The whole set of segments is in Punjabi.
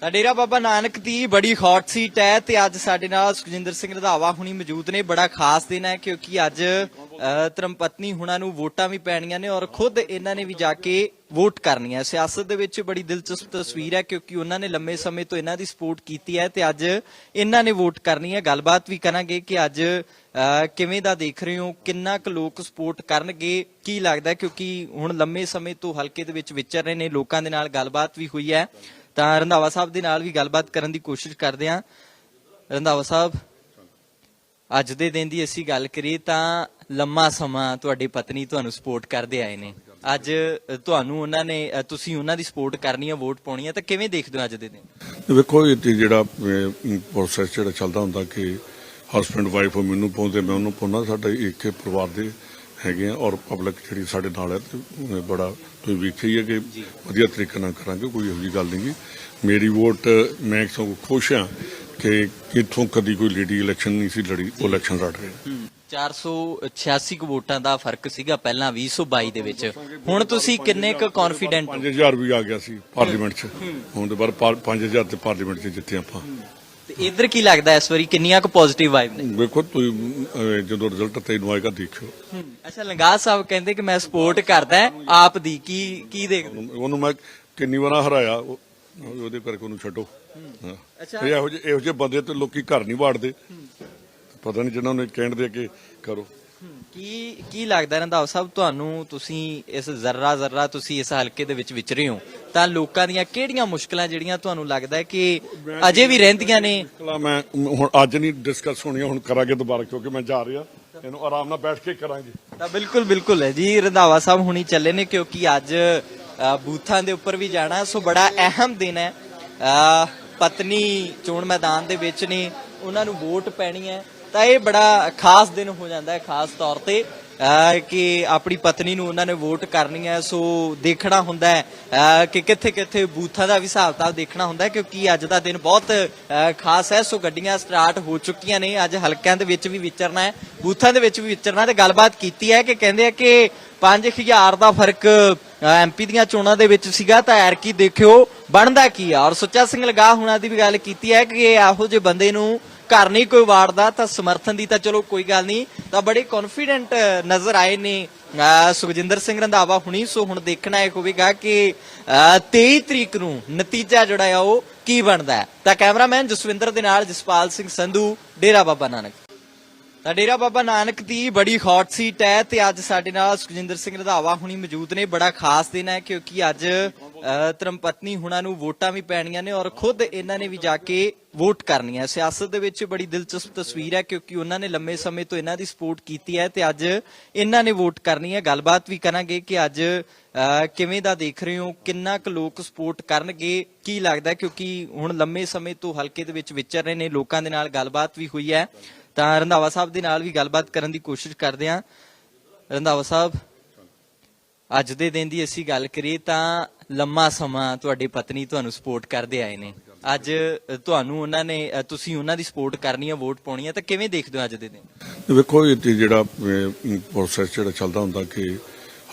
ਤਾਂ ਡੇਰਾ ਬਾਬਾ ਨਾਨਕ ਦੀ ਬੜੀ ਹੌਟ ਸੀਟ ਹੈ ਤੇ ਅੱਜ ਸਾਡੇ ਨਾਲ ਸੁਖਜਿੰਦਰ ਸਿੰਘ ਰਧਾਵਾ ਹੁਣੀ ਮੌਜੂਦ ਨੇ। ਬੜਾ ਖਾਸ ਦਿਨ ਹੈ ਕਿਉਂਕਿ ਅੱਜ ਧਰਮਪਤਨੀ ਹੁਣਾਂ ਨੂੰ ਵੋਟਾਂ ਵੀ ਪੈਣੀਆਂ ਨੇ ਔਰ ਖੁਦ ਇਹਨਾਂ ਨੇ ਵੀ ਜਾ ਕੇ ਵੋਟ ਕਰਨੀ ਹੈ ਸਿਆਸਤ ਦੇ ਵਿੱਚ ਬੜੀ ਦਿਲਚਸਪ ਤਸਵੀਰ ਹੈ ਕਿਉਂਕਿ ਉਹਨਾਂ ਨੇ ਲੰਮੇ ਸਮੇਂ ਤੋਂ ਇਹਨਾਂ ਦੀ ਸਪੋਰਟ ਕੀਤੀ ਹੈ ਤੇ ਅੱਜ ਇਹਨਾਂ ਨੇ ਵੋਟ ਕਰਨੀ ਹੈ। ਗੱਲਬਾਤ ਵੀ ਕਰਾਂਗੇ ਕਿ ਅੱਜ ਅ, ਕਿਵੇਂ ਦਾ ਦੇਖ ਰਹੇ ਹੋ? ਕਿੰਨਾ ਕੁ ਲੋਕ ਸਪੋਰਟ ਕਰਨਗੇ? ਕੀ ਲੱਗਦਾ ਕਿਉਂਕਿ ਹੁਣ ਲੰਮੇ ਸਮੇਂ ਤੋਂ ਹਲਕੇ ਦੇ ਵਿੱਚ ਵਿਚਰ ਰਹੇ ਨੇ। ਲੋਕਾਂ ਦੇ ਨਾਲ ਗੱਲਬਾਤ ਵੀ ਹੋਈ ਹੈ। ਤਾਂ ਰੰਧਾਵਾ ਸਾਹਿਬ ਦੇ ਨਾਲ ਵੀ ਗੱਲਬਾਤ ਕਰਨ ਦੀ ਕੋਸ਼ਿਸ਼ ਕਰਦੇ ਹਾਂ। ਰੰਧਾਵਾ ਸਾਹਿਬ, ਅੱਜ ਦੇ ਦਿਨ ਦੀ ਅਸੀਂ ਗੱਲ ਕਰੀਏ ਤਾਂ ਲੰਮਾ ਸਮਾਂ ਤੁਹਾਡੀ ਪਤਨੀ ਤੁਹਾਨੂੰ ਸਪੋਰਟ ਕਰਦੇ ਆਏ ਨੇ। ਅੱਜ ਤੁਹਾਨੂੰ ਉਹਨਾਂ ਨੇ, ਤੁਸੀਂ ਉਹਨਾਂ ਦੀ ਸਪੋਰਟ ਕਰਨੀ ਹੈ ਵੋਟ ਪਾਉਣੀ ਹੈ, ਤਾਂ ਕਿਵੇਂ ਦੇਖਦੇ ਹੋ ਅੱਜ ਦੇ ਦਿਨ? ਵੇਖੋ, ਇਹ ਜਿਹੜਾ ਪ੍ਰੋਸੈਸ ਜਿਹੜਾ ਚੱਲਦਾ ਹੁੰਦਾ ਕਿ ਹਸਬੰਡ ਵਾਈਫ ਮੈਨੂੰ ਪਾਉਂਦੇ, ਮੈਂ ਉਹਨੂੰ ਪਾਉਣਾ ਸਾਡਾ ਇੱਕ ਪਰਿਵਾਰ ਦੇ ਹੈਗੇ ਆ ਔਰ ਪਬਲਿਕ ਜਿਹੜੀ ਸਾਡੇ ਨਾਲ ਹੈ ਤੇ ਬੜਾ ਤੁਸੀਂ ਵੇਖਿਆ ਹੀ ਹੈ ਕਿ ਵਧੀਆ ਤਰੀਕੇ ਨਾਲ ਕਰਾਂਗੇ ਕੋਈ ਇਹੋ ਗੱਲ ਨਹੀਂ ਮੇਰੀ ਵੋਟ ਮੈਂ ਸਗੋਂ ਖੁਸ਼ ਹਾਂ ਕਿ ਇੱਥੋਂ ਕਦੀ ਕੋਈ ਲੇਡੀ ਇਲੈਕਸ਼ਨ ਨਹੀਂ ਸੀ ਲੜੀ ਉਹ ਇਲੈਕਸ਼ਨ ਲੜ ਰਹੇ 486 ਕੁ ਵੋਟਾਂ ਦਾ ਫ਼ਰਕ ਸੀਗਾ ਪਹਿਲਾਂ 2022 ਦੇ ਵਿੱਚ। ਹੁਣ ਤੁਸੀਂ ਕਿੰਨੇ ਕੁ ਕੌਨਫੀਡੈਂਟ 5000 ਵੀ ਆ ਗਿਆ ਸੀ ਪਾਰਲੀਮੈਂਟ 'ਚ। ਹੁਣ ਦੇ ਬਾਅਦ 5000 ਤੇ ਪਾਰਲੀਮੈਂਟ 'ਚ ਜਿੱਤੇ ਆਪਾਂ। ਤੇ ਇਧਰ ਕੀ ਲੱਗਦਾ ਇਸ ਵਾਰੀ ਕਿੰਨੀਆਂ ਕੁ ਪੋਜ਼ਿਟਿਵ ਵਾਈਬ ਨੇ? ਵੇਖੋ ਤੁਸੀਂ ਅਹ, ਜਦੋਂ ਰਿਜ਼ਲਟ ਤੈਨੂੰ ਆਏਗਾ ਦੇਖਿਓ। ਅੱਛਾ ਲੰਗਾ ਸਾਹਿਬ ਕਹਿੰਦੇ ਕਿ ਮੈਂ ਸਪੋਰਟ ਕਰਦਾ ਆਪ ਦੀ ਕੀ ਕੀ ਦੇਖਦੇ ਉਹਨੂੰ ਮੈਂ ਕਿੰਨੀ ਵਾਰਾਂ ਹਰਾਇਆ ਉਹ- ਉਹਦੇ ਕਰਕੇ ਉਹਨੂੰ ਛੱਡੋ। ਹਾਂ। ਅੱਛਾ। ਇਹ ਇਹੋ ਜਿਹੇ ਇਹੋ ਜਿਹੇ ਬੰਦੇ ਤੇ ਲੋਕੀ ਘਰ ਨਹੀਂ ਵਾੜਦੇ। ਪਤਾ ਨਹੀਂ ਜਿਨ੍ਹਾਂ ਨੇ ਕਹਿਣ ਦੇ ਕਿ ਕਰੋ। ਕੀ ਕੀ ਲੱਗਦਾ ਰੰਧਾਵਾ ਸਾਹਿਬ ਤੁਹਾਨੂੰ ਤੁਸੀਂ ਇਸ ਜ਼ਰਰਾ ਜ਼ਰਰਾ ਤੁਸੀਂ ਇਸ ਹਲਕੇ ਦੇ ਵਿੱਚ ਵਿਚਰੇ ਹੋ ਤਾਂ ਲੋਕਾਂ ਦੀਆਂ ਕਿਹੜੀਆਂ ਮੁਸ਼ਕਲਾਂ ਜਿਹੜੀਆਂ ਤੁਹਾਨੂੰ ਲੱਗਦਾ ਹੈ ਕਿ ਅਜੇ ਵੀ ਰਹਿੰਦੀਆਂ ਨੇ? ਮੈਂ ਹੁਣ ਅੱਜ ਨਹੀਂ ਡਿਸਕਸ ਹੋਣੀਆਂ ਹੁਣ ਕਰਾਂਗੇ ਦੁਬਾਰਾ ਕਿਉਂਕਿ ਮੈਂ ਜਾ ਰਿਹਾ ਇਹਨੂੰ ਆਰਾਮ ਨਾਲ ਬੈਠ ਕੇ ਕਰਾਂਗੇ। ਤਾਂ ਬਿਲਕੁਲ ਬਿਲਕੁਲ ਹੈ ਜੀ ਰੰਧਾਵਾ ਸਾਹਿਬ ਹੁਣੀ ਚੱਲੇ ਨੇ ਕਿਉਂਕਿ ਅੱਜ ਅ, ਬੂਥਾਂ ਦੇ ਉੱਪਰ ਵੀ ਜਾਣਾ ਸੋ ਬੜਾ ਅਹਿਮ ਦਿਨ ਹੈ। ਅ, ਪਤਨੀ ਚੋਣ ਮੈਦਾਨ ਦੇ ਵਿੱਚ ਨੇ ਉਹਨਾਂ ਨੂੰ ਵੋਟ ਪੈਣੀ ਹੈ। ਤਾਂ ਇਹ ਬੜਾ ਖਾਸ ਦਿਨ ਹੋ ਜਾਂਦਾ ਹੈ, ਖਾਸ ਤੌਰ ਤੇ ਕਿ ਆਪਣੀ ਪਤਨੀ ਨੂੰ ਉਹਨਾਂ ਨੇ ਵੋਟ ਕਰਨੀ ਹੈ, ਸੋ ਦੇਖਣਾ ਹੁੰਦਾ ਹੈ ਕਿ ਕਿੱਥੇ ਕਿੱਥੇ ਬੂਥਾਂ ਦਾ ਵੀ ਹਿਸਾਬ ਕਿਤਾਬ ਦੇਖਣਾ ਹੁੰਦਾ ਹੈ, ਕਿਉਂਕਿ ਅੱਜ ਦਾ ਦਿਨ ਬਹੁਤ ਖਾਸ ਹੈ, ਸੋ ਗੱਡੀਆਂ ਸਟਾਰਟ ਹੋ ਚੁੱਕੀਆਂ ਨੇ, ਅੱਜ ਹਲਕਿਆਂ ਦੇ ਵਿੱਚ ਵੀ ਵਿਚਰਨਾ ਹੈ, ਬੂਥਾਂ ਦੇ ਵਿੱਚ ਵੀ ਵਿਚਰਨਾ ਤੇ ਗੱਲਬਾਤ ਕੀਤੀ ਹੈ ਕਿ ਕਹਿੰਦੇ ਆ ਕਿ 5000 ਦਾ ਫ਼ਰਕ ਐਮਪੀ ਦੀਆਂ ਚੋਣਾਂ ਦੇ ਵਿੱਚ ਸੀਗਾ, ਤਾਂ ਐਰਕੀ ਦੇਖਿਓ ਬਣਦਾ ਕੀ ਆ, ਔਰ ਸੁੱਚਾ ਸਿੰਘ ਲਗਾ ਹੁਣਾਂ ਦੀ ਵੀ ਗੱਲ ਕੀਤੀ ਹੈ ਕਿ ਇਹੋ ਜਿਹੇ ਬੰਦੇ ਨੂੰ ਘਰ ਨਹੀਂ ਕੋਈ ਵਾੜਦਾ ਤਾਂ ਸਮਰਥਨ ਦੀ ਤਾਂ ਚਲੋ ਕੋਈ ਗੱਲ ਨਹੀਂ। ਤਾਂ ਬੜੇ ਕੌਨਫੀਡੈਂਟ ਨਜ਼ਰ ਆਏ ਨੇ। ਸੁਖਜਿੰਦਰ ਸਿੰਘ ਰੰਧਾਵਾ ਹੁਣੀ ਸੋ ਹੁਣ ਦੇਖਣਾ ਇਹ ਹੋਵੇਗਾ ਕਿ 23 ਤਰੀਕ ਨੂੰ ਨਤੀਜਾ ਜਿਹੜਾ ਆ ਉਹ ਕੀ ਬਣਦਾ ਤਾਂ ਕੈਮਰਾਮੈਨ ਜਸਵਿੰਦਰ ਦੇ ਨਾਲ ਜਸਪਾਲ ਸਿੰਘ ਸੰਧੂ, ਡੇਰਾ ਬਾਬਾ ਨਾਨਕ। ਤਾਂ ਡੇਰਾ ਬਾਬਾ ਨਾਨਕ ਦੀ ਬੜੀ ਹੌਟ ਸੀਟ ਹੈ ਤੇ ਅੱਜ ਸਾਡੇ ਨਾਲ ਸੁਖਜਿੰਦਰ ਸਿੰਘ ਰੰਧਾਵਾ ਹੁਣੀ ਮੌਜੂਦ ਨੇ। ਬੜਾ ਖਾਸ ਦਿਨ ਹੈ ਕਿਉਂਕਿ ਅੱਜ ਧਰਮਪਤਨੀ ਹੁਣਾਂ ਨੂੰ ਵੋਟਾਂ ਵੀ ਪੈਣੀਆਂ ਨੇ ਔਰ ਖੁਦ ਇਹਨਾਂ ਨੇ ਵੀ ਜਾ ਕੇ ਵੋਟ ਕਰਨੀ ਹੈ ਸਿਆਸਤ ਦੇ ਵਿੱਚ ਬੜੀ ਦਿਲਚਸਪ ਤਸਵੀਰ ਹੈ ਕਿਉਂਕਿ ਉਹਨਾਂ ਨੇ ਲੰਮੇ ਸਮੇਂ ਤੋਂ ਇਹਨਾਂ ਦੀ ਸਪੋਰਟ ਕੀਤੀ ਹੈ ਤੇ ਅੱਜ ਇਹਨਾਂ ਨੇ ਵੋਟ ਕਰਨੀ ਹੈ। ਗੱਲਬਾਤ ਵੀ ਕਰਾਂਗੇ ਕਿ ਅੱਜ ਅ, ਕਿਵੇਂ ਦਾ ਦੇਖ ਰਹੇ ਹੋ? ਕਿੰਨਾ ਕੁ ਲੋਕ ਸਪੋਰਟ ਕਰਨਗੇ? ਕੀ ਲੱਗਦਾ ਕਿਉਂਕਿ ਹੁਣ ਲੰਮੇ ਸਮੇਂ ਤੋਂ ਹਲਕੇ ਦੇ ਵਿੱਚ ਵਿਚਰ ਰਹੇ ਨੇ ਲੋਕਾਂ ਦੇ ਨਾਲ ਗੱਲਬਾਤ ਵੀ ਹੋਈ ਹੈ। ਤਾਂ ਰੰਧਾਵਾ ਸਾਹਿਬ ਦੇ ਨਾਲ ਵੀ ਗੱਲਬਾਤ ਕਰਨ ਦੀ ਕੋਸ਼ਿਸ਼ ਕਰਦੇ ਹਾਂ। ਰੰਧਾਵਾ ਸਾਹਿਬ ਅੱਜ ਦੇ ਦਿਨ ਦੀ ਅਸੀਂ ਗੱਲ ਕਰੀਏ ਤਾਂ ਲੰਮਾ ਸਮਾਂ ਤੁਹਾਡੀ ਪਤਨੀ ਤੁਹਾਨੂੰ ਸਪੋਰਟ ਕਰਦੇ ਆਏ ਨੇ। ਅੱਜ ਤੁਹਾਨੂੰ ਉਹਨਾਂ ਨੇ ਤੁਸੀਂ ਉਹਨਾਂ ਦੀ ਸਪੋਰਟ ਕਰਨੀ ਹੈ ਵੋਟ ਪਾਉਣੀ ਹੈ ਤਾਂ ਕਿਵੇਂ ਦੇਖਦੇ ਹੋ ਅੱਜ ਦੇ ਦਿਨ? ਵੇਖੋ ਇਹ ਜਿਹੜਾ ਪ੍ਰੋਸੈਸ ਜਿਹੜਾ ਚੱਲਦਾ ਹੁੰਦਾ ਕਿ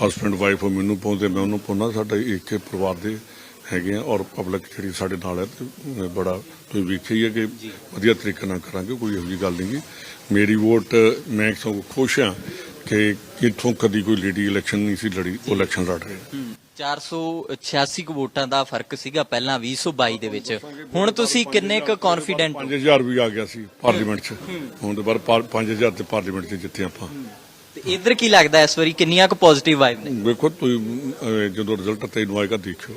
ਹਸਬੰਡ ਵਾਈਫ ਮੈਨੂੰ ਪਾਉਂਦੇ ਮੈਂ ਉਹਨੂੰ ਪਾਉਣਾ ਸਾਡਾ ਇੱਕ ਪਰਿਵਾਰ ਦੇ ਹੈਗੇ ਆ ਔਰ ਪਬਲਿਕ ਜਿਹੜੀ ਸਾਡੇ ਨਾਲ ਹੈ ਬੜਾ ਤੁਸੀਂ ਵੇਖਿਆ ਹੀ ਹੈ ਕਿ ਵਧੀਆ ਤਰੀਕੇ ਨਾਲ ਕਰਾਂਗੇ ਕੋਈ ਇਹੋ ਗੱਲ ਨਹੀਂ ਮੇਰੀ ਵੋਟ ਮੈਂ ਸਗੋਂ ਖੁਸ਼ ਹਾਂ ਕਿ ਇੱਥੋਂ ਕਦੀ ਕੋਈ ਲੇਡੀ ਇਲੈਕਸ਼ਨ ਨਹੀਂ ਸੀ ਲੜੀ ਉਹ ਇਲੈਕਸ਼ਨ ਲੜ ਰਹੇ 486 ਕੁ ਵੋਟਾਂ ਦਾ ਫ਼ਰਕ ਸੀਗਾ ਪਹਿਲਾਂ 2022 ਦੇ ਵਿੱਚ। ਹੁਣ ਤੁਸੀਂ ਕਿੰਨੇ ਕੁ ਕੌਨਫੀਡੈਂਟ 5000 ਵੀ ਆ ਗਿਆ ਸੀ ਪਾਰਲੀਮੈਂਟ 'ਚ। ਹੁਣ ਦੇ ਬਾਅਦ 5000 ਤੇ ਪਾਰਲੀਮੈਂਟ 'ਚ ਜਿੱਤੇ ਆਪਾਂ। ਤੇ ਇਧਰ ਕੀ ਲੱਗਦਾ ਇਸ ਵਾਰੀ ਕਿੰਨੀਆਂ ਕੁ ਪੋਜ਼ਿਟਿਵ ਵਾਈਬ ਨੇ? ਵੇਖੋ ਤੁਸੀਂ ਅਹ, ਜਦੋਂ ਰਿਜ਼ਲਟ ਤੈਨੂੰ ਆਏਗਾ ਦੇਖਿਓ।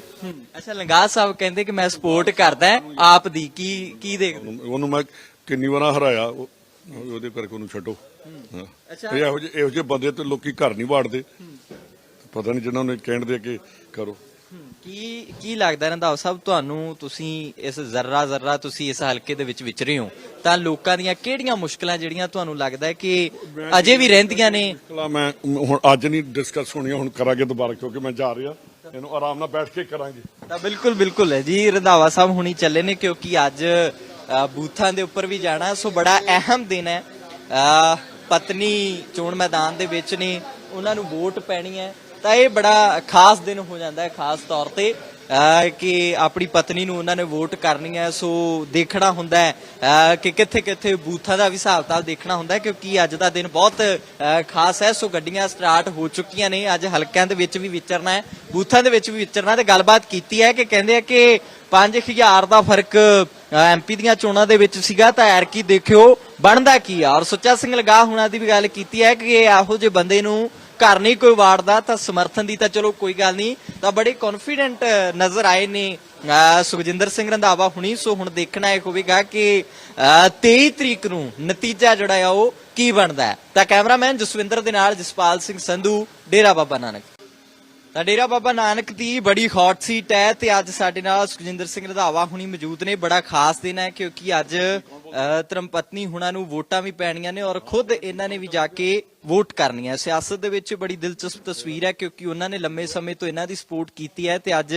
ਅੱਛਾ ਲੰਗਾ ਸਾਹਿਬ ਕਹਿੰਦੇ ਕਿ ਮੈਂ ਸਪੋਰਟ ਕਰਦਾ ਆਪ ਦੀ। ਕੀ ਕੀ ਦੇਖਦੇ ਉਹਨੂੰ ਮੈਂ ਕਿੰਨੀ ਵਾਰਾਂ ਹਰਾਇਆ ਉਹ- ਉਹਦੇ ਕਰਕੇ ਉਹਨੂੰ ਛੱਡੋ। ਅੱਛਾ। ਇਹ ਜਿਹੇ ਇਹੋ ਜਿਹੇ ਬੰਦੇ ਤੇ ਲੋਕੀ ਘਰ ਨਹੀਂ ਵਾੜਦੇ। ਪਤਾ ਨਹੀਂ ਜਿਨ੍ਹਾਂ ਨੇ ਕਹਿਣ ਦੇ ਕਿ ਕਰੋ। ਕੀ ਕੀ ਲੱਗਦਾ ਰੰਧਾਵਾ ਸਾਹਿਬ ਤੁਹਾਨੂੰ ਤੁਸੀਂ ਇਸ ਜ਼ਰਰਾ ਜ਼ਰਰਾ ਤੁਸੀਂ ਇਸ ਹਲਕੇ ਦੇ ਵਿੱਚ ਵਿਚਰੇ ਹੋ? ਤਾਂ ਲੋਕਾਂ ਦੀਆਂ ਕਿਹੜੀਆਂ ਮੁਸ਼ਕਲਾਂ ਜਿਹੜੀਆਂ ਤੁਹਾਨੂੰ ਲੱਗਦਾ ਹੈ ਕਿ ਅਜੇ ਵੀ ਰਹਿੰਦੀਆਂ ਨੇ? ਕਲਾ ਮੈਂ ਹੁਣ ਅੱਜ ਨਹੀਂ ਡਿਸਕਸ ਹੋਣੀਆਂ ਹੁਣ ਕਰਾਂਗੇ ਦੁਬਾਰਾ ਕਿਉਂਕਿ ਮੈਂ ਜਾ ਰਿਹਾ। ਇਹਨੂੰ ਆਰਾਮ ਨਾਲ ਬੈਠ ਕੇ ਕਰਾਂਗੇ। ਤਾਂ ਬਿਲਕੁਲ ਬਿਲਕੁਲ ਹੈ ਜੀ ਰੰਧਾਵਾ ਸਾਹਿਬ ਹੁਣੀ ਚੱਲੇ ਨੇ ਕਿਉਂਕਿ ਅੱਜ ਅ, ਬੂਥਾਂ ਦੇ ਉੱਪਰ ਵੀ ਜਾਣਾ ਸੋ ਬੜਾ ਅਹਿਮ ਦਿਨ ਹੈ। ਅ, ਪਤਨੀ ਚੋਣ ਮੈਦਾਨ ਦੇ ਵਿੱਚ ਨੇ, ਉਹਨਾਂ ਨੂੰ ਵੋਟ ਪੈਣੀ ਹੈ। ਤਾਂ ਇਹ ਬੜਾ ਖਾਸ ਦਿਨ ਹੋ ਜਾਂਦਾ ਹੈ, ਖਾਸ ਤੌਰ ਤੇ ਕਿ ਆਪਣੀ ਪਤਨੀ ਨੂੰ ਉਹਨਾਂ ਨੇ ਵੋਟ ਕਰਨੀ ਹੈ। ਸੋ ਦੇਖਣਾ ਹੁੰਦਾ ਹੈ ਕਿ ਕਿੱਥੇ ਕਿੱਥੇ ਬੂਥਾਂ ਦਾ ਵੀ ਹਿਸਾਬ ਕਿਤਾਬ ਦੇਖਣਾ ਹੁੰਦਾ ਹੈ, ਕਿਉਂਕਿ ਅੱਜ ਦਾ ਦਿਨ ਬਹੁਤ ਖਾਸ ਹੈ। ਸੋ ਗੱਡੀਆਂ ਸਟਾਰਟ ਹੋ ਚੁੱਕੀਆਂ ਨੇ। ਅੱਜ ਹਲਕਿਆਂ ਦੇ ਵਿੱਚ ਵੀ ਵਿਚਰਨਾ ਹੈ, ਬੂਥਾਂ ਦੇ ਵਿੱਚ ਵੀ ਵਿਚਰਨਾ ਤੇ ਗੱਲਬਾਤ ਕੀਤੀ ਹੈ ਕਿ ਕਹਿੰਦੇ ਆ ਕਿ 5000 ਦਾ ਫ਼ਰਕ ਐਮਪੀ ਦੀਆਂ ਚੋਣਾਂ ਦੇ ਵਿੱਚ ਸੀਗਾ ਤਾਂ ਐਰਕੀ ਦੇਖਿਓ ਬਣਦਾ ਕੀ ਆ। ਔਰ ਸੁੱਚਾ ਸਿੰਘ ਲਗਾ ਹੁਣਾਂ ਦੀ ਵੀ ਗੱਲ ਕੀਤੀ ਹੈ ਕਿ ਇਹੋ ਜਿਹੇ ਬੰਦੇ ਨੂੰ ਘਰ ਨਹੀਂ ਕੋਈ ਵਾੜਦਾ, ਤਾਂ ਸਮਰਥਨ ਦੀ ਤਾਂ ਚਲੋ ਕੋਈ ਗੱਲ ਨਹੀਂ, ਤਾਂ ਬੜੇ ਕੌਨਫੀਡੈਂਟ ਨਜ਼ਰ ਆਏ ਨੇ ਅਹ ਸੁਖਜਿੰਦਰ ਸਿੰਘ ਰੰਧਾਵਾ ਹੁਣੀ। ਸੋ ਹੁਣ ਦੇਖਣਾ ਇਹ ਹੋਵੇਗਾ ਕਿ ਅਹ 23 ਤਰੀਕ ਨੂੰ ਨਤੀਜਾ ਜਿਹੜਾ ਆ ਉਹ ਕੀ ਬਣਦਾ ਤਾਂ ਕੈਮਰਾਮੈਨ ਜਸਵਿੰਦਰ ਦੇ ਨਾਲ ਜਸਪਾਲ ਸਿੰਘ ਸੰਧੂ, ਡੇਰਾ ਬਾਬਾ ਨਾਨਕ। ਤਾਂ ਡੇਰਾ ਬਾਬਾ ਨਾਨਕ ਦੀ ਬੜੀ ਹੌਟ ਸੀਟ ਹੈ ਤੇ ਅੱਜ ਸਾਡੇ ਨਾਲ ਸੁਖਜਿੰਦਰ ਸਿੰਘ ਰੰਧਾਵਾ ਹੁਣੀ ਮੌਜੂਦ ਨੇ। ਬੜਾ ਖਾਸ ਦਿਨ ਹੈ ਕਿਉਂਕਿ ਅੱਜ ਧਰਮਪਤਨੀ ਹੁਣਾਂ ਨੂੰ ਵੋਟਾਂ ਵੀ ਪੈਣੀਆਂ ਨੇ ਔਰ ਖੁਦ ਇਹਨਾਂ ਨੇ ਵੀ ਜਾ ਕੇ ਵੋਟ ਕਰਨੀ ਹੈ ਸਿਆਸਤ ਦੇ ਵਿੱਚ ਬੜੀ ਦਿਲਚਸਪ ਤਸਵੀਰ ਹੈ ਕਿਉਂਕਿ ਉਹਨਾਂ ਨੇ ਲੰਮੇ ਸਮੇਂ ਤੋਂ ਇਹਨਾਂ ਦੀ ਸਪੋਰਟ ਕੀਤੀ ਹੈ ਤੇ ਅੱਜ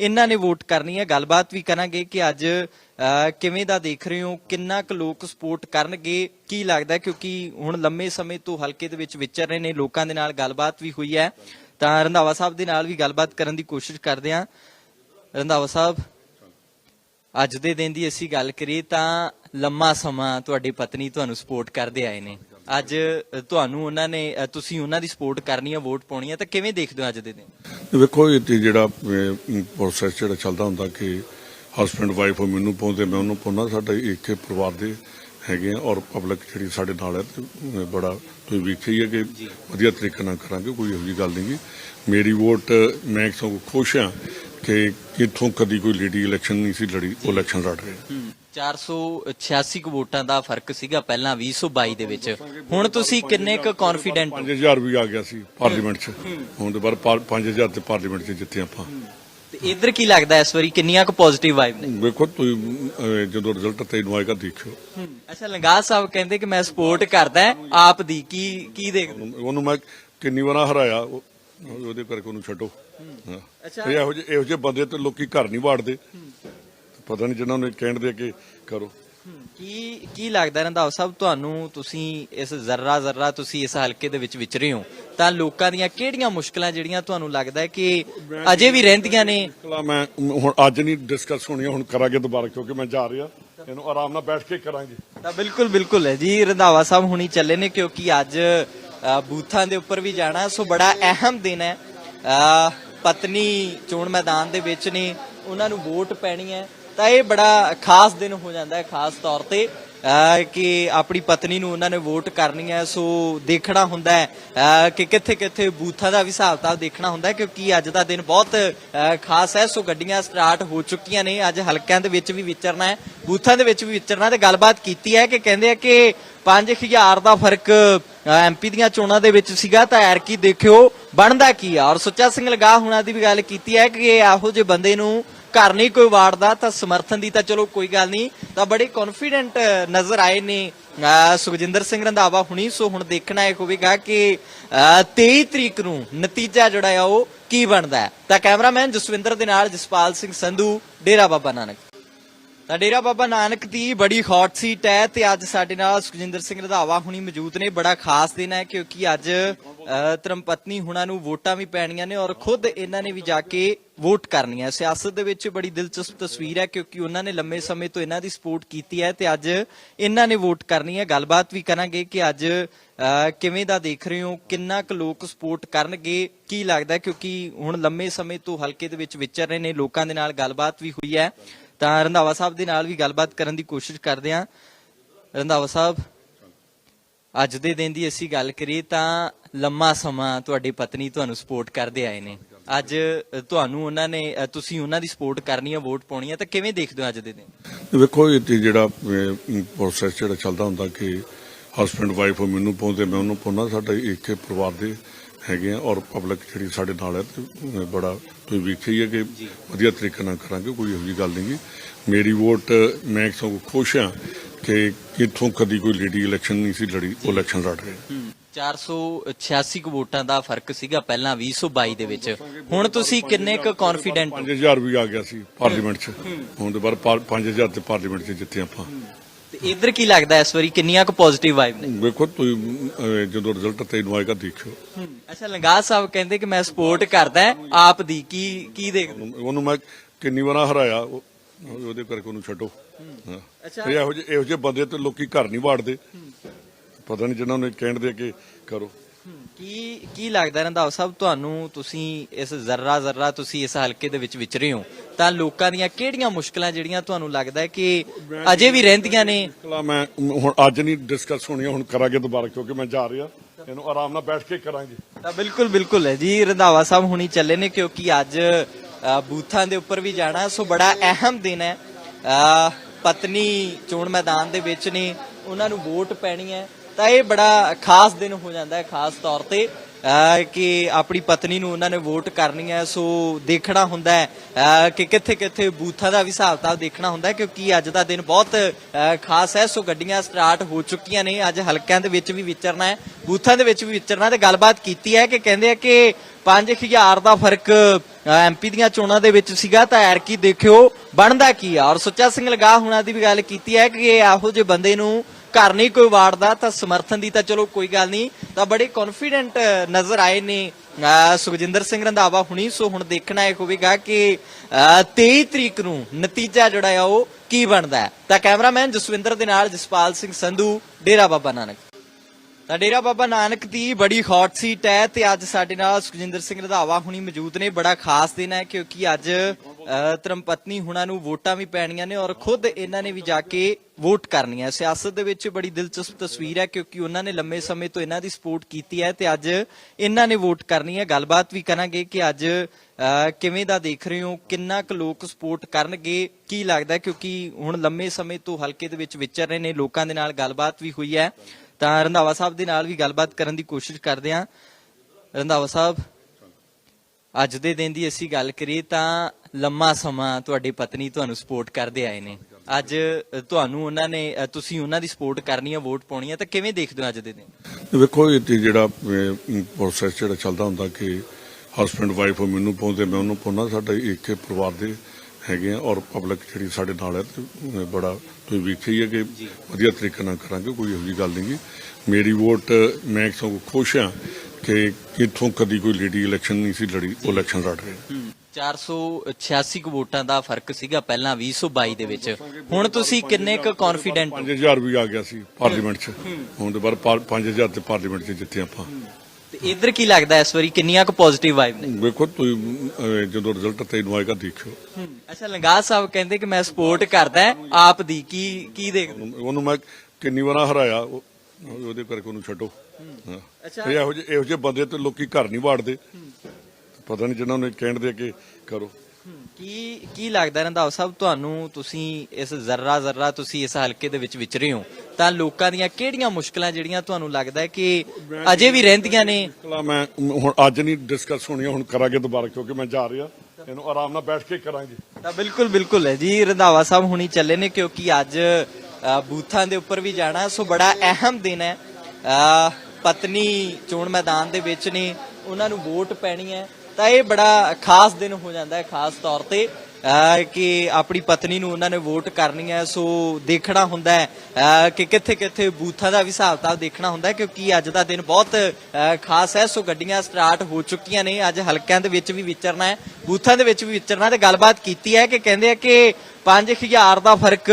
ਇਹਨਾਂ ਨੇ ਵੋਟ ਕਰਨੀ ਹੈ। ਗੱਲਬਾਤ ਵੀ ਕਰਾਂਗੇ ਕਿ ਅੱਜ ਅਹ, ਕਿਵੇਂ ਦਾ ਦੇਖ ਰਹੇ ਹੋ? ਕਿੰਨਾ ਕੁ ਲੋਕ ਸਪੋਰਟ ਕਰਨਗੇ? ਕੀ ਲੱਗਦਾ ਕਿਉਂਕਿ ਹੁਣ ਲੰਮੇ ਸਮੇਂ ਤੋਂ ਹਲਕੇ ਦੇ ਵਿੱਚ ਵਿਚਰ ਰਹੇ ਨੇ। ਲੋਕਾਂ ਦੇ ਨਾਲ ਗੱਲਬਾਤ ਵੀ ਹੋਈ ਹੈ। ਤਾਂ ਰੰਧਾਵਾ ਸਾਹਿਬ ਦੇ ਨਾਲ ਵੀ ਗੱਲਬਾਤ ਕਰਨ ਦੀ ਕੋਸ਼ਿਸ਼ ਕਰਦੇ ਹਾਂ। ਰੰਧਾਵਾ ਸਾਹਿਬ, ਅੱਜ ਦੇ ਦਿਨ ਦੀ ਅਸੀਂ ਗੱਲ ਕਰੀਏ ਤਾਂ ਲੰਮਾ ਸਮਾਂ ਤੁਹਾਡੀ ਪਤਨੀ ਤੁਹਾਨੂੰ ਸਪੋਰਟ ਕਰਦੇ ਆਏ ਨੇ। ਅੱਜ ਤੁਹਾਨੂੰ ਉਹਨਾਂ ਨੇ ਤੁਸੀਂ ਉਹਨਾਂ ਦੀ ਸਪੋਰਟ ਕਰਨੀ ਹੈ ਵੋਟ ਪਾਉਣੀ ਹੈ ਤਾਂ ਕਿਵੇਂ ਦੇਖਦੇ ਹੋ ਅੱਜ ਦੇ ਦਿਨ? ਵੇਖੋ, ਇਹ ਜਿਹੜਾ ਪ੍ਰੋਸੈਸ ਜਿਹੜਾ ਚੱਲਦਾ ਹੁੰਦਾ ਕਿ ਹਸਬੰਡ ਵਾਈਫ ਮੈਨੂੰ ਪਾਉਂਦੇ, ਮੈਂ ਉਹਨੂੰ ਪਾਉਣਾ ਸਾਡਾ ਇੱਕ ਪਰਿਵਾਰ ਦੇ ਹੈਗੇ ਆ ਔਰ ਪਬਲਿਕ ਜਿਹੜੀ ਸਾਡੇ ਨਾਲ ਹੈ ਬੜਾ ਤੁਸੀਂ ਵੇਖਿਆ ਹੀ ਹੈ ਕਿ ਵਧੀਆ ਤਰੀਕੇ ਨਾਲ ਕਰਾਂਗੇ ਕੋਈ ਇਹੋ ਗੱਲ ਨਹੀਂ ਮੇਰੀ ਵੋਟ ਮੈਂ ਸਗੋਂ ਖੁਸ਼ ਹਾਂ ਕਿ ਕਿੱਥੋਂ ਕਦੀ ਕੋਈ ਲੇਡੀ ਇਲੈਕਸ਼ਨ ਨਹੀਂ ਸੀ ਲੜੀ ਉਹ ਇਲੈਕਸ਼ਨ ਲੜ ਰਹੇ 486 ਕੁ ਵੋਟਾਂ ਦਾ ਫ਼ਰਕ ਸੀਗਾ ਪਹਿਲਾਂ 2022 ਦੇ ਵਿੱਚ। ਹੁਣ ਤੁਸੀਂ ਕਿੰਨੇ ਕੁ ਕੌਨਫੀਡੈਂਟ 5000 ਵੀ ਆ ਗਿਆ ਸੀ ਪਾਰਲੀਮੈਂਟ 'ਚ। ਹੁਣ ਦੇ ਬਾਅਦ 5000 ਤੇ ਪਾਰਲੀਮੈਂਟ 'ਚ ਜਿੱਤੇ ਆਪਾਂ। ਤੇ ਇਧਰ ਕੀ ਲੱਗਦਾ ਇਸ ਵਾਰੀ? ਕਿੰਨੀਆਂ ਕੁ ਪੋਜ਼ਿਟਿਵ ਵਾਈਬ ਨੇ? ਵੇਖੋ ਤੁਸੀਂ ਅਹ, ਜਦੋਂ ਰਿਜ਼ਲਟ ਤੈਨੂੰ ਆਏਗਾ ਦੇਖਿਓ। ਅੱਛਾ ਲੰਗਾ ਸਾਹਿਬ ਕਹਿੰਦੇ ਕਿ ਮੈਂ ਸਪੋਰਟ ਕਰਦਾ ਆਪ ਦੀ। ਕੀ ਕੀ ਦੇਖਦੇ ਉਹਨੂੰ ਮੈਂ ਕਿੰਨੀ ਵਾਰਾਂ ਹਰਾਇਆ ਉਹ- ਉਹਦੇ ਕਰਕੇ ਉਹਨੂੰ ਛੱਡੋ। ਹਾਂ। ਅੱਛਾ। ਇਹ ਇਹੋ ਜਿਹੇ ਇਹੋ ਜਿਹੇ ਬੰਦੇ ਤੇ ਲੋਕੀ ਘਰ ਨਹੀਂ ਵਾੜਦੇ। ਪਤਾ ਨਹੀਂ ਜਿਨ੍ਹਾਂ ਨੇ ਕਹਿਣ ਦੇ ਕਿ ਕਰੋ। ਕੀ ਕੀ ਲੱਗਦਾ ਰੰਧਾਵਾ ਸਾਹਿਬ ਤੁਹਾਨੂੰ ਤੁਸੀਂ ਇਸ ਜ਼ਰਰਾ ਜ਼ਰਰਾ ਤੁਸੀਂ ਇਸ ਹਲਕੇ ਦੇ ਵਿੱਚ ਵਿਚਰੇ ਹੋ ਤਾਂ ਲੋਕਾਂ ਦੀਆਂ ਕਿਹੜੀਆਂ ਮੁਸ਼ਕਲਾਂ ਜਿਹੜੀਆਂ ਤੁਹਾਨੂੰ ਲੱਗਦਾ ਹੈ ਕਿ ਅਜੇ ਵੀ ਰਹਿੰਦੀਆਂ ਨੇ? ਮੈਂ ਹੁਣ ਅੱਜ ਨਹੀਂ ਡਿਸਕਸ ਹੋਣੀਆਂ ਹੁਣ ਕਰਾਂਗੇ ਦੁਬਾਰਾ ਕਿਉਂਕਿ ਮੈਂ ਜਾ ਰਿਹਾ। ਇਹਨੂੰ ਆਰਾਮ ਨਾਲ ਬੈਠ ਕੇ ਕਰਾਂਗੇ। ਤਾਂ ਬਿਲਕੁਲ ਬਿਲਕੁਲ ਹੈ ਜੀ ਰੰਧਾਵਾ ਸਾਹਿਬ ਹੁਣੀ ਚੱਲੇ ਨੇ ਕਿਉਂਕਿ ਅੱਜ ਅ, ਬੂਥਾਂ ਦੇ ਉੱਪਰ ਵੀ ਜਾਣਾ ਸੋ ਬੜਾ ਅਹਿਮ ਦਿਨ ਹੈ। ਅ, ਪਤਨੀ ਚੋਣ ਮੈਦਾਨ ਦੇ ਵਿੱਚ ਨੇ ਉਹਨਾਂ ਨੂੰ ਵੋਟ ਪੈਣੀ ਹੈ। ਤਾਂ ਇਹ ਬੜਾ ਖਾਸ ਦਿਨ ਹੋ ਜਾਂਦਾ ਹੈ, ਖਾਸ ਤੌਰ ਤੇ ਕਿ ਆਪਣੀ ਪਤਨੀ ਨੂੰ ਉਹਨਾਂ ਨੇ ਵੋਟ ਕਰਨੀ ਹੈ, ਸੋ ਦੇਖਣਾ ਹੁੰਦਾ ਹੈ ਕਿ ਕਿੱਥੇ ਕਿੱਥੇ ਬੂਥਾਂ ਦਾ ਵੀ ਹਿਸਾਬ ਕਿਤਾਬ ਦੇਖਣਾ ਹੁੰਦਾ ਹੈ, ਕਿਉਂਕਿ ਅੱਜ ਦਾ ਦਿਨ ਬਹੁਤ ਖਾਸ ਹੈ, ਸੋ ਗੱਡੀਆਂ ਸਟਾਰਟ ਹੋ ਚੁੱਕੀਆਂ ਨੇ, ਅੱਜ ਹਲਕਿਆਂ ਦੇ ਵਿੱਚ ਵੀ ਵਿਚਰਨਾ ਹੈ, ਬੂਥਾਂ ਦੇ ਵਿੱਚ ਵੀ ਵਿਚਰਨਾ ਤੇ ਗੱਲਬਾਤ ਕੀਤੀ ਹੈ ਕਿ ਕਹਿੰਦੇ ਆ ਕਿ 5000 ਦਾ ਫ਼ਰਕ ਐਮਪੀ ਦੀਆਂ ਚੋਣਾਂ ਦੇ ਵਿੱਚ ਸੀਗਾ, ਤਾਂ ਐਰਕੀ ਦੇਖਿਓ ਬਣਦਾ ਕੀ ਆ, ਔਰ ਸੁੱਚਾ ਸਿੰਘ ਲਗਾ ਹੁਣਾਂ ਦੀ ਵੀ ਗੱਲ ਕੀਤੀ ਹੈ ਕਿ ਇਹੋ ਜਿਹੇ ਬੰਦੇ ਨੂੰ ਘਰ ਨਹੀਂ ਕੋਈ ਵਾੜਦਾ, ਤਾਂ ਸਮਰਥਨ ਦੀ ਤਾਂ ਚਲੋ ਕੋਈ ਗੱਲ ਨਹੀਂ। ਤਾਂ ਬੜੇ ਕੌਨਫੀਡੈਂਟ ਨਜ਼ਰ ਆਏ ਨੇ। ਅਹ ਸੁਖਜਿੰਦਰ ਸਿੰਘ ਰੰਧਾਵਾ ਹੁਣੀ ਸੋ ਹੁਣ ਦੇਖਣਾ ਇਹ ਹੋਵੇਗਾ ਕਿ ਅਹ 23 ਤਰੀਕ ਨੂੰ ਨਤੀਜਾ ਜਿਹੜਾ ਆ ਉਹ ਕੀ ਬਣਦਾ ਤਾਂ ਕੈਮਰਾਮੈਨ ਜਸਵਿੰਦਰ ਦੇ ਨਾਲ ਜਸਪਾਲ ਸਿੰਘ ਸੰਧੂ, ਡੇਰਾ ਬਾਬਾ ਨਾਨਕ। ਤਾਂ ਡੇਰਾ ਬਾਬਾ ਨਾਨਕ ਦੀ ਬੜੀ ਹੌਟ ਸੀਟ ਹੈ ਤੇ ਅੱਜ ਸਾਡੇ ਨਾਲ ਸੁਖਜਿੰਦਰ ਸਿੰਘ ਰੰਧਾਵਾ ਹੁਣੀ ਮੌਜੂਦ ਨੇ। ਬੜਾ ਖਾਸ ਦਿਨ ਹੈ ਕਿਉਂਕਿ ਅੱਜ ਧਰਮਪਤਨੀ ਹੁਣਾਂ ਨੂੰ ਵੋਟਾਂ ਵੀ ਪੈਣੀਆਂ ਨੇ ਔਰ ਖੁਦ ਇਹਨਾਂ ਨੇ ਵੀ ਜਾ ਕੇ ਵੋਟ ਕਰਨੀ ਹੈ ਸਿਆਸਤ ਦੇ ਵਿੱਚ ਬੜੀ ਦਿਲਚਸਪ ਤਸਵੀਰ ਹੈ ਕਿਉਂਕਿ ਉਹਨਾਂ ਨੇ ਲੰਮੇ ਸਮੇਂ ਤੋਂ ਇਹਨਾਂ ਦੀ ਸਪੋਰਟ ਕੀਤੀ ਹੈ ਤੇ ਅੱਜ ਇਹਨਾਂ ਨੇ ਵੋਟ ਕਰਨੀ ਹੈ। ਗੱਲਬਾਤ ਵੀ ਕਰਾਂਗੇ ਕਿ ਅੱਜ ਅਹ, ਕਿਵੇਂ ਦਾ ਦੇਖ ਰਹੇ ਹੋ? ਕਿੰਨਾ ਕੁ ਲੋਕ ਸਪੋਰਟ ਕਰਨਗੇ? ਕੀ ਲੱਗਦਾ ਕਿਉਂਕਿ ਹੁਣ ਲੰਮੇ ਸਮੇਂ ਤੋਂ ਹਲਕੇ ਦੇ ਵਿੱਚ ਵਿਚਰ ਰਹੇ ਨੇ। ਲੋਕਾਂ ਦੇ ਨਾਲ ਗੱਲਬਾਤ ਵੀ ਹੋਈ ਹੈ। ਤਾਂ ਰੰਧਾਵਾ ਸਾਹਿਬ ਦੇ ਨਾਲ ਵੀ ਗੱਲਬਾਤ ਕਰਨ ਦੀ ਕੋਸ਼ਿਸ਼ ਕਰਦੇ ਹਾਂ। ਰੰਧਾਵਾ ਸਾਹਿਬ, ਅੱਜ ਦੇ ਦਿਨ ਦੀ ਅਸੀਂ ਗੱਲ ਕਰੀਏ ਤਾਂ ਲੰਮਾ ਸਮਾਂ ਤੁਹਾਡੀ ਪਤਨੀ ਤੁਹਾਨੂੰ ਸਪੋਰਟ ਕਰਦੇ ਆਏ ਨੇ। ਅੱਜ ਤੁਹਾਨੂੰ ਉਹਨਾਂ ਨੇ ਤੁਸੀਂ ਉਹਨਾਂ ਦੀ ਸਪੋਰਟ ਕਰਨੀ ਹੈ, ਵੋਟ ਪਾਉਣੀ ਹੈ, ਤਾਂ ਕਿਵੇਂ ਦੇਖਦੇ ਹੋ ਅੱਜ ਦੇ ਦਿਨ? ਵੇਖੋ, ਇਹ ਜਿਹੜਾ ਪ੍ਰੋਸੈਸ ਜਿਹੜਾ ਚੱਲਦਾ ਹੁੰਦਾ ਕਿ ਹਸਬੰਡ ਵਾਈਫ ਮੈਨੂੰ ਪਾਉਂਦੇ, ਮੈਂ ਉਹਨੂੰ ਪਾਉਣਾ ਸਾਡਾ ਇੱਕ ਪਰਿਵਾਰ ਦੇ ਹੈਗੇ ਆ ਔਰ ਪਬਲਿਕ ਜਿਹੜੀ ਸਾਡੇ ਨਾਲ ਹੈ ਤੇ, ਬੜਾ ਤੁਸੀਂ ਵੇਖਿਆ ਹੀ ਹੈ ਕਿ ਵਧੀਆ ਤਰੀਕੇ ਨਾਲ ਕਰਾਂਗੇ ਕੋਈ ਇਹੋ ਗੱਲ ਨਹੀਂ ਮੇਰੀ ਵੋਟ ਮੈਂ ਸਗੋਂ ਖੁਸ਼ ਹਾਂ ਕਿ ਕਿੱਥੋਂ ਕਦੀ ਕੋਈ ਲੇਡੀ ਇਲੈਕਸ਼ਨ ਨਹੀਂ ਸੀ ਲੜੀ ਉਹ ਇਲੈਕਸ਼ਨ ਲੜ ਰਹੇ 486 ਕੁ ਵੋਟਾਂ ਦਾ ਫ਼ਰਕ ਸੀਗਾ ਪਹਿਲਾਂ 2022 ਦੇ ਵਿੱਚ। ਹੁਣ ਤੁਸੀਂ ਕਿੰਨੇ ਕੁ ਕੌਨਫੀਡੈਂਟ 5000 ਵੀ ਆ ਗਿਆ ਸੀ ਪਾਰਲੀਮੈਂਟ 'ਚ। ਹੁਣ ਦੇ ਬਾਅਦ 5000 ਤੇ ਪਾਰਲੀਮੈਂਟ 'ਚ ਜਿੱਤੇ ਆਪਾਂ। ਤੇ ਇੱਧਰ ਕੀ ਲੱਗਦਾ ਇਸ ਵਾਰੀ? ਕਿੰਨੀਆਂ ਕੁ ਪੋਜ਼ਿਟਿਵ ਵਾਈਬ ਨੇ? ਵੇਖੋ ਤੁਸੀਂ ਅਹ, ਜਦੋਂ ਰਿਜ਼ਲਟ ਤੈਨੂੰ ਆਏਗਾ ਦੇਖਿਓ। ਅੱਛਾ ਲੰਗਾ ਸਾਹਿਬ ਕਹਿੰਦੇ ਕਿ ਮੈਂ ਸਪੋਰਟ ਕਰਦਾ ਆਪ ਦੀ। ਕੀ ਕੀ ਦੇਖਦੇ ਉਹਨੂੰ- ਮੈਂ ਕਿੰਨੀ ਵਾਰਾਂ ਹਰਾਇਆ ਉਹ- ਉਹਦੇ ਕਰਕੇ ਉਹਨੂੰ ਛੱਡੋ। ਹਾਂ। ਅੱਛਾ। ਇਹ ਇਹੋ ਜਿਹੇ ਇਹੋ ਜਿਹੇ ਬੰਦੇ ਤੇ ਲੋਕੀ ਘਰ ਨਹੀਂ ਵਾੜਦੇ। ਪਤਾ ਨਹੀਂ ਜਿਨ੍ਹਾਂ ਨੇ ਕਹਿਣ ਦੇ ਕਿ ਕਰੋ। ਕੀ ਕੀ ਲੱਗਦਾ ਰੰਧਾਵਾ ਸਾਹਿਬ ਤੁਹਾਨੂੰ ਤੁਸੀਂ ਇਸ ਜ਼ਰਰਾ ਜ਼ਰਰਾ ਤੁਸੀਂ ਇਸ ਹਲਕੇ ਦੇ ਵਿੱਚ ਵਿਚਰੇ ਹੋ? ਤਾਂ ਲੋਕਾਂ ਦੀਆਂ ਕਿਹੜੀਆਂ ਮੁਸ਼ਕਲਾਂ ਜਿਹੜੀਆਂ ਤੁਹਾਨੂੰ ਲੱਗਦਾ ਹੈ ਕਿ ਅਜੇ ਵੀ ਰਹਿੰਦੀਆਂ ਨੇ? ਮੈਂ ਹੁਣ ਅੱਜ ਨਹੀਂ ਡਿਸਕਸ ਹੋਣੀਆਂ ਹੁਣ ਕਰਾਂਗੇ ਦੁਬਾਰਾ ਕਿਉਂਕਿ ਮੈਂ ਜਾ ਰਿਹਾ। ਇਹਨੂੰ ਆਰਾਮ ਨਾਲ ਬੈਠ ਕੇ ਕਰਾਂਗੇ। ਤਾਂ ਬਿਲਕੁਲ ਬਿਲਕੁਲ ਹੈ ਜੀ ਰੰਧਾਵਾ ਸਾਹਿਬ ਹੁਣੀ ਚੱਲੇ ਨੇ ਕਿਉਂਕਿ ਅੱਜ ਬੂਥਾਂ ਦੇ ਉੱਪਰ ਵੀ ਜਾਣਾ ਸੋ ਬੜਾ ਅਹਿਮ ਦਿਨ ਹੈ। ਪਤਨੀ ਚੋਣ ਮੈਦਾਨ ਦੇ ਵਿੱਚ ਨੇ ਉਹਨਾਂ ਨੂੰ ਵੋਟ ਪੈਣੀ ਹੈ। ਤਾਂ ਇਹ ਬੜਾ ਖਾਸ ਦਿਨ ਹੋ ਜਾਂਦਾ ਹੈ ਖਾਸ ਤੌਰ ਤੇ ਅ, ਕਿ ਆਪਣੀ ਪਤਨੀ ਨੂੰ ਉਹਨਾਂ ਨੇ ਵੋਟ ਕਰਨੀ ਹੈ ਸੋ ਦੇਖਣਾ ਹੁੰਦਾ ਹੈ ਕਿ ਕਿੱਥੇ ਕਿੱਥੇ ਬੂਥਾਂ ਦਾ ਵੀ ਹਿਸਾਬ ਕਿਤਾਬ ਦੇਖਣਾ ਹੁੰਦਾ ਹੈ ਕਿਉਂਕਿ ਅੱਜ ਦਾ ਦਿਨ ਬਹੁਤ ਖਾਸ ਹੈ ਸੋ ਗੱਡੀਆਂ ਸਟਾਰਟ ਹੋ ਚੁੱਕੀਆਂ ਨੇ ਅੱਜ ਹਲਕਿਆਂ ਦੇ ਵਿੱਚ ਵੀ ਵਿਚਰਨਾ ਹੈ ਬੂਥਾਂ ਦੇ ਵਿੱਚ ਵੀ ਵਿਚਰਨਾ ਤੇ ਗੱਲਬਾਤ ਕੀਤੀ ਹੈ ਕਿ ਕਹਿੰਦੇ ਆ ਕਿ 5000 ਦਾ ਫ਼ਰਕ ਐਮਪੀ ਦੀਆਂ ਚੋਣਾਂ ਦੇ ਵਿੱਚ ਸੀਗਾ ਤਾਂ ਐਰਕੀ ਦੇਖਿਓ ਬਣਦਾ ਕੀ ਆ ਔਰ ਸੁੱਚਾ ਸਿੰਘ ਲਗਾ ਹੁਣਾਂ ਦੀ ਵੀ ਗੱਲ ਕੀਤੀ ਹੈ ਕਿ ਇਹੋ ਜਿਹੇ ਬੰਦੇ ਨੂੰ ਘਰ ਨਹੀਂ ਕੋਈ ਵਾੜਦਾ, ਤਾਂ ਸਮਰਥਨ ਦੀ ਤਾਂ ਚਲੋ ਕੋਈ ਗੱਲ ਨਹੀਂ। ਤਾਂ ਬੜੇ ਕੌਨਫੀਡੈਂਟ ਨਜ਼ਰ ਆਏ ਨੇ। ਅਹ ਸੁਖਜਿੰਦਰ ਸਿੰਘ ਰੰਧਾਵਾ ਹੁਣੀ ਸੋ ਹੁਣ ਦੇਖਣਾ ਇਹ ਹੋਵੇਗਾ ਕਿ ਅਹ 23 ਤਰੀਕ ਨੂੰ ਨਤੀਜਾ ਜਿਹੜਾ ਆ ਉਹ ਕੀ ਬਣਦਾ ਤਾਂ ਕੈਮਰਾਮੈਨ ਜਸਵਿੰਦਰ ਦੇ ਨਾਲ ਜਸਪਾਲ ਸਿੰਘ ਸੰਧੂ, ਡੇਰਾ ਬਾਬਾ ਨਾਨਕ। ਤਾਂ ਡੇਰਾ ਬਾਬਾ ਨਾਨਕ ਦੀ ਬੜੀ ਹੌਟ ਸੀਟ ਹੈ ਤੇ ਅੱਜ ਸਾਡੇ ਨਾਲ ਸੁਖਜਿੰਦਰ ਸਿੰਘ ਰੰਧਾਵਾ ਹੁਣੀ ਮੌਜੂਦ ਨੇ। ਬੜਾ ਖਾਸ ਦਿਨ ਹੈ ਕਿਉਂਕਿ ਅੱਜ ਧਰਮਪਤਨੀ ਹੁਣਾਂ ਨੂੰ ਵੋਟਾਂ ਵੀ ਪੈਣੀਆਂ ਨੇ ਔਰ ਖੁਦ ਇਹਨਾਂ ਨੇ ਵੀ ਜਾ ਕੇ ਵੋਟ ਕਰਨੀ ਹੈ ਸਿਆਸਤ ਦੇ ਵਿੱਚ ਬੜੀ ਦਿਲਚਸਪ ਤਸਵੀਰ ਹੈ ਕਿਉਂਕਿ ਉਹਨਾਂ ਨੇ ਲੰਮੇ ਸਮੇਂ ਤੋਂ ਇਹਨਾਂ ਦੀ ਸਪੋਰਟ ਕੀਤੀ ਹੈ ਤੇ ਅੱਜ ਇਹਨਾਂ ਨੇ ਵੋਟ ਕਰਨੀ ਹੈ। ਗੱਲਬਾਤ ਵੀ ਕਰਾਂਗੇ ਕਿ ਅੱਜ ਅਹ, ਕਿਵੇਂ ਦਾ ਦੇਖ ਰਹੇ ਹੋ? ਕਿੰਨਾ ਕੁ ਲੋਕ ਸਪੋਰਟ ਕਰਨਗੇ? ਕੀ ਲੱਗਦਾ ਕਿਉਂਕਿ ਹੁਣ ਲੰਮੇ ਸਮੇਂ ਤੋਂ ਹਲਕੇ ਦੇ ਵਿੱਚ ਵਿਚਰ ਰਹੇ ਨੇ। ਲੋਕਾਂ ਦੇ ਨਾਲ ਗੱਲਬਾਤ ਵੀ ਹੋਈ ਹੈ। ਤਾਂ ਰੰਧਾਵਾ ਸਾਹਿਬ ਦੇ ਨਾਲ ਵੀ ਗੱਲਬਾਤ ਕਰਨ ਦੀ ਕੋਸ਼ਿਸ਼ ਕਰਦੇ ਹਾਂ। ਰੰਧਾਵਾ ਸਾਹਿਬ, ਅੱਜ ਦੇ ਦਿਨ ਦੀ ਅਸੀਂ ਗੱਲ ਕਰੀਏ ਤਾਂ ਲੰਮਾ ਸਮਾਂ ਤੁਹਾਡੀ ਪਤਨੀ ਤੁਹਾਨੂੰ ਸਪੋਰਟ ਕਰਦੇ ਆਏ ਨੇ। ਅੱਜ ਤੁਹਾਨੂੰ ਉਹਨਾਂ ਨੇ, ਤੁਸੀਂ ਉਹਨਾਂ ਦੀ ਸਪੋਰਟ ਕਰਨੀ ਹੈ ਵੋਟ ਪਾਉਣੀ ਹੈ ਤਾਂ ਕਿਵੇਂ ਦੇਖਦੇ ਹੋ ਅੱਜ ਦੇ ਦਿਨ? ਵੇਖੋ, ਇਹ ਜਿਹੜਾ ਪ੍ਰੋਸੈਸ ਜਿਹੜਾ ਚੱਲਦਾ ਹੁੰਦਾ ਕਿ ਹਸਬੰਡ ਵਾਈਫ ਮੈਨੂੰ ਪਾਉਂਦੇ, ਮੈਂ ਉਹਨੂੰ ਪਾਉਣਾ ਸਾਡਾ ਇੱਕ ਪਰਿਵਾਰ ਦੇ ਹੈਗੇ ਆ ਔਰ ਪਬਲਿਕ ਜਿਹੜੀ ਸਾਡੇ ਨਾਲ ਹੈ ਤੇ ਬੜਾ ਤੁਸੀਂ ਵੇਖਿਆ ਹੀ ਹੈ ਕਿ ਵਧੀਆ ਤਰੀਕੇ ਨਾਲ ਕਰਾਂਗੇ ਕੋਈ ਇਹੋ ਗੱਲ ਨਹੀਂ ਮੇਰੀ ਵੋਟ ਮੈਂ ਸਗੋਂ ਖੁਸ਼ ਹਾਂ ਕਿ ਇੱਥੋਂ ਕਦੀ ਕੋਈ ਲੇਡੀ ਇਲੈਕਸ਼ਨ ਨਹੀਂ ਸੀ ਲੜੀ ਉਹ ਇਲੈਕਸ਼ਨ ਲੜ ਰਹੇ 486 ਕੁ ਵੋਟਾਂ ਦਾ ਫ਼ਰਕ ਸੀਗਾ ਪਹਿਲਾਂ 2022 ਦੇ ਵਿੱਚ। ਹੁਣ ਤੁਸੀਂ ਕਿੰਨੇ ਕੁ ਕੌਨਫੀਡੈਂਟ 5000 ਵੀ ਆ ਗਿਆ ਸੀ ਪਾਰਲੀਮੈਂਟ 'ਚ। ਹੁਣ ਦੇ ਬਾਅਦ 5000 ਤੇ ਪਾਰਲੀਮੈਂਟ 'ਚ ਜਿੱਤੇ ਆਪਾਂ। ਤੇ ਇੱਧਰ ਕੀ ਲੱਗਦਾ ਇਸ ਵਾਰੀ ਕਿੰਨੀਆਂ ਕੁ ਪੋਜ਼ਿਟਿਵ ਵਾਈਬ ਨੇ? ਵੇਖੋ ਤੁਸੀਂ ਅਹ, ਜਦੋਂ ਰਿਜ਼ਲਟ ਤੈਨੂੰ ਆਏਗਾ ਦੇਖਿਓ। ਅੱਛਾ ਲੰਗਾ ਸਾਹਿਬ ਕਹਿੰਦੇ ਕਿ ਮੈਂ ਸਪੋਰਟ ਕਰਦਾ ਆਪ ਦੀ ਕੀ ਕੀ ਦੇਖਦੇ ਉਹਨੂੰ- ਮੈਂ ਕਿੰਨੀ ਵਾਰਾਂ ਹਰਾਇਆ ਉਹ- ਉਹਦੇ ਕਰਕੇ ਉਹਨੂੰ ਛੱਡੋ। ਹਾਂ ਅੱਛਾ। ਇਹ ਇਹੋ ਜਿਹੇ ਇਹੋ ਜਿਹੇ ਬੰਦੇ ਤੇ ਲੋਕੀ ਘਰ ਨਹੀਂ ਵਾੜਦੇ। ਪਤਾ ਨਹੀਂ ਜਿਨ੍ਹਾਂ ਨੇ ਕਹਿਣ ਦੇ ਕਿ ਕਰੋ। ਕੀ ਕੀ ਲੱਗਦਾ ਰੰਧਾਵਾ ਸਾਹਿਬ ਤੁਹਾਨੂੰ ਤੁਸੀਂ ਇਸ ਜ਼ਰਰਾ ਜ਼ਰਰਾ ਤੁਸੀਂ ਇਸ ਹਲਕੇ ਦੇ ਵਿੱਚ ਵਿਚਰੇ ਹੋ? ਤਾਂ ਲੋਕਾਂ ਦੀਆਂ ਕਿਹੜੀਆਂ ਮੁਸ਼ਕਲਾਂ ਜਿਹੜੀਆਂ ਤੁਹਾਨੂੰ ਲੱਗਦਾ ਹੈ ਕਿ ਅਜੇ ਵੀ ਰਹਿੰਦੀਆਂ ਨੇ? ਮੈਂ ਹੁਣ ਅੱਜ ਨਹੀਂ ਡਿਸਕਸ ਹੋਣੀਆਂ ਹੁਣ ਕਰਾਂਗੇ ਦੁਬਾਰਾ ਕਿਉਂਕਿ ਮੈਂ ਜਾ ਰਿਹਾ। ਇਹਨੂੰ ਆਰਾਮ ਨਾਲ ਬੈਠ ਕੇ ਕਰਾਂਗੇ। ਤਾਂ ਬਿਲਕੁਲ ਬਿਲਕੁਲ ਹੈ ਜੀ ਰੰਧਾਵਾ ਸਾਹਿਬ ਹੁਣੀ ਚੱਲੇ ਨੇ ਕਿਉਂਕਿ ਅੱਜ ਅ, ਬੂਥਾਂ ਦੇ ਉੱਪਰ ਵੀ ਜਾਣਾ ਸੋ ਬੜਾ ਅਹਿਮ ਦਿਨ ਹੈ। ਅ, ਪਤਨੀ ਚੋਣ ਮੈਦਾਨ ਦੇ ਵਿੱਚ ਨੇ ਉਹਨਾਂ ਨੂੰ ਵੋਟ ਪੈਣੀ ਹੈ। ਤਾਂ ਇਹ ਬੜਾ ਖਾਸ ਦਿਨ ਹੋ ਜਾਂਦਾ ਹੈ, ਖਾਸ ਤੌਰ ਤੇ ਕਿ ਆਪਣੀ ਪਤਨੀ ਨੂੰ ਉਹਨਾਂ ਨੇ ਵੋਟ ਕਰਨੀ ਹੈ, ਸੋ ਦੇਖਣਾ ਹੁੰਦਾ ਹੈ ਕਿ ਕਿੱਥੇ ਕਿੱਥੇ ਬੂਥਾਂ ਦਾ ਵੀ ਹਿਸਾਬ ਕਿਤਾਬ ਦੇਖਣਾ ਹੁੰਦਾ ਹੈ, ਕਿਉਂਕਿ ਅੱਜ ਦਾ ਦਿਨ ਬਹੁਤ ਖਾਸ ਹੈ, ਸੋ ਗੱਡੀਆਂ ਸਟਾਰਟ ਹੋ ਚੁੱਕੀਆਂ ਨੇ, ਅੱਜ ਹਲਕਿਆਂ ਦੇ ਵਿੱਚ ਵੀ ਵਿਚਰਨਾ ਹੈ, ਬੂਥਾਂ ਦੇ ਵਿੱਚ ਵੀ ਵਿਚਰਨਾ ਤੇ ਗੱਲਬਾਤ ਕੀਤੀ ਹੈ ਕਿ ਕਹਿੰਦੇ ਆ ਕਿ 5000 ਦਾ ਫ਼ਰਕ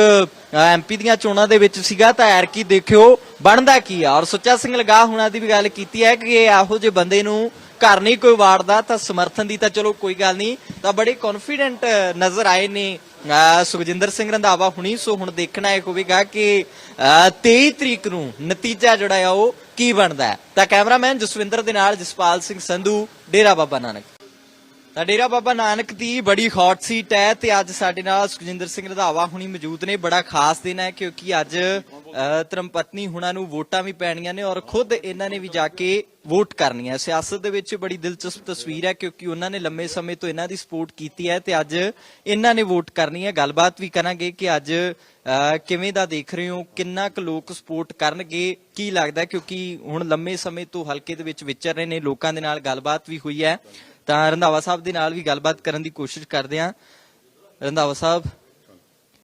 ਐਮਪੀ ਦੀਆਂ ਚੋਣਾਂ ਦੇ ਵਿੱਚ ਸੀਗਾ, ਤਾਂ ਐਰਕੀ ਦੇਖਿਓ ਬਣਦਾ ਕੀ ਆ, ਔਰ ਸੁੱਚਾ ਸਿੰਘ ਲਗਾ ਹੁਣਾਂ ਦੀ ਵੀ ਗੱਲ ਕੀਤੀ ਹੈ ਕਿ ਇਹੋ ਜਿਹੇ ਬੰਦੇ ਨੂੰ ਘਰ ਨਹੀਂ ਕੋਈ ਵਾੜਦਾ ਤਾਂ ਸਮਰਥਨ ਦੀ ਤਾਂ ਚਲੋ ਕੋਈ ਗੱਲ ਨਹੀਂ। ਤਾਂ ਬੜੇ ਕੌਨਫੀਡੈਂਟ ਨਜ਼ਰ ਆਏ ਨੇ। ਅਹ ਸੁਖਜਿੰਦਰ ਸਿੰਘ ਰੰਧਾਵਾ ਹੁਣੀ ਸੋ ਹੁਣ ਦੇਖਣਾ ਇਹ ਹੋਵੇਗਾ ਕਿ ਅਹ 23 ਤਰੀਕ ਨੂੰ ਨਤੀਜਾ ਜਿਹੜਾ ਆ ਉਹ ਕੀ ਬਣਦਾ ਤਾਂ ਕੈਮਰਾਮੈਨ ਜਸਵਿੰਦਰ ਦੇ ਨਾਲ ਜਸਪਾਲ ਸਿੰਘ ਸੰਧੂ, ਡੇਰਾ ਬਾਬਾ ਨਾਨਕ। ਤਾਂ ਡੇਰਾ ਬਾਬਾ ਨਾਨਕ ਦੀ ਬੜੀ ਹੌਟ ਸੀਟ ਹੈ ਤੇ ਅੱਜ ਸਾਡੇ ਨਾਲ ਸੁਖਜਿੰਦਰ ਸਿੰਘ ਰੰਧਾਵਾ ਹੁਣੀ ਮੌਜੂਦ ਨੇ। ਬੜਾ ਖਾਸ ਦਿਨ ਹੈ ਕਿਉਂਕਿ ਅੱਜ ਧਰਮਪਤਨੀ ਹੁਣਾਂ ਨੂੰ ਵੋਟਾਂ ਵੀ ਪੈਣੀਆਂ ਨੇ ਔਰ ਖੁਦ ਇਹਨਾਂ ਨੇ ਵੀ ਜਾ ਕੇ ਵੋਟ ਕਰਨੀ ਹੈ ਸਿਆਸਤ ਦੇ ਵਿੱਚ ਬੜੀ ਦਿਲਚਸਪ ਤਸਵੀਰ ਹੈ ਕਿਉਂਕਿ ਉਹਨਾਂ ਨੇ ਲੰਮੇ ਸਮੇਂ ਤੋਂ ਇਹਨਾਂ ਦੀ ਸਪੋਰਟ ਕੀਤੀ ਹੈ ਤੇ ਅੱਜ ਇਹਨਾਂ ਨੇ ਵੋਟ ਕਰਨੀ ਹੈ। ਗੱਲਬਾਤ ਵੀ ਕਰਾਂਗੇ ਕਿ ਅੱਜ ਅਹ, ਕਿਵੇਂ ਦਾ ਦੇਖ ਰਹੇ ਹੋ? ਕਿੰਨਾ ਕੁ ਲੋਕ ਸਪੋਰਟ ਕਰਨਗੇ? ਕੀ ਲੱਗਦਾ ਕਿਉਂਕਿ ਹੁਣ ਲੰਮੇ ਸਮੇਂ ਤੋਂ ਹਲਕੇ ਦੇ ਵਿੱਚ ਵਿਚਰ ਰਹੇ ਨੇ। ਲੋਕਾਂ ਦੇ ਨਾਲ ਗੱਲਬਾਤ ਵੀ ਹੋਈ ਹੈ। ਤਾਂ ਰੰਧਾਵਾ ਸਾਹਿਬ ਦੇ ਨਾਲ ਵੀ ਗੱਲਬਾਤ ਕਰਨ ਦੀ ਕੋਸ਼ਿਸ਼ ਕਰਦੇ ਹਾਂ। ਰੰਧਾਵਾ ਸਾਹਿਬ